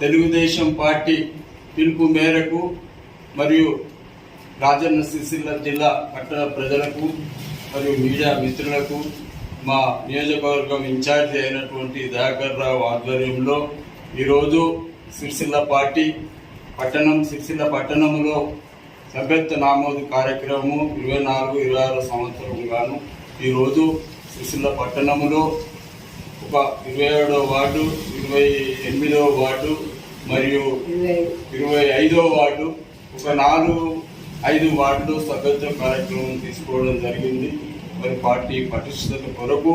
Telugu Desam party పిలుపు మేరకు మరియు రాజన్న సిరిసిల్ల జిల్లా పట్టణ ప్రజలకు మరియు మీడియా మిత్రులకు మా నియోజకవర్గం ఇన్ఛార్జి అయినటువంటి దయాకర్ రావు ఆధ్వర్యంలో ఈరోజు సిరిసిల్ల పార్టీ పట్టణం సిరిసిల్ల పట్టణంలో సభ్యత్వ నామోదు కార్యక్రమము ఇరవై నాలుగు ఇరవై ఆరు సంవత్సరం గాను ఈరోజు సిరిసిల్ల పట్టణంలో ఒక ఇరవై ఏడో వార్డు ఇరవై ఎనిమిదవ వార్డు మరియు ఇరవై ఐదవ వార్డు ఒక నాలుగు ఐదు వార్డులో సభ్యత్వ కార్యక్రమం తీసుకోవడం జరిగింది. మరి పార్టీ పటిష్టత కొరకు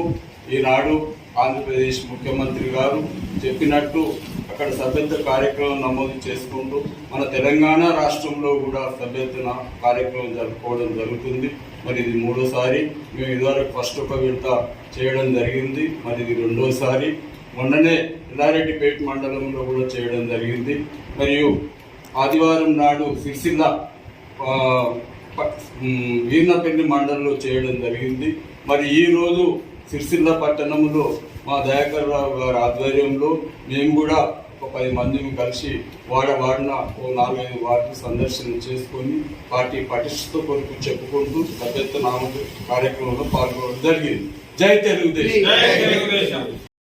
ఈనాడు ఆంధ్రప్రదేశ్ ముఖ్యమంత్రి గారు చెప్పినట్టు అక్కడ సభ్యత్వ కార్యక్రమం నమోదు చేసుకుంటూ మన తెలంగాణ రాష్ట్రంలో కూడా సభ్యత్వ కార్యక్రమం జరుపుకోవడం జరుగుతుంది. మరి ఇది మూడోసారి. మేము ఇదివరకు ఫస్ట్ ఒక విడత చేయడం జరిగింది. మరి ఇది రెండోసారి. మొన్ననే ఎల్లారెడ్డిపేట మండలంలో కూడా చేయడం జరిగింది. మరియు ఆదివారం నాడు సిరిసిల్ల వీర్నపల్లి మండలంలో చేయడం జరిగింది. మరి ఈరోజు సిరిసిల్ల పట్టణంలో మా దయాకర్ రావు గారి ఆధ్వర్యంలో మేము కూడా ఒక పది మందిని కలిసి వాడ వాడిన ఓ నాలుగైదు వార్డు సందర్శన చేసుకొని పార్టీ పటిష్టత కొరకు చెప్పుకుంటూ పెద్ద నామక కార్యక్రమంలో పాల్గొనడం జరిగింది. జై తెలుగుదేశం.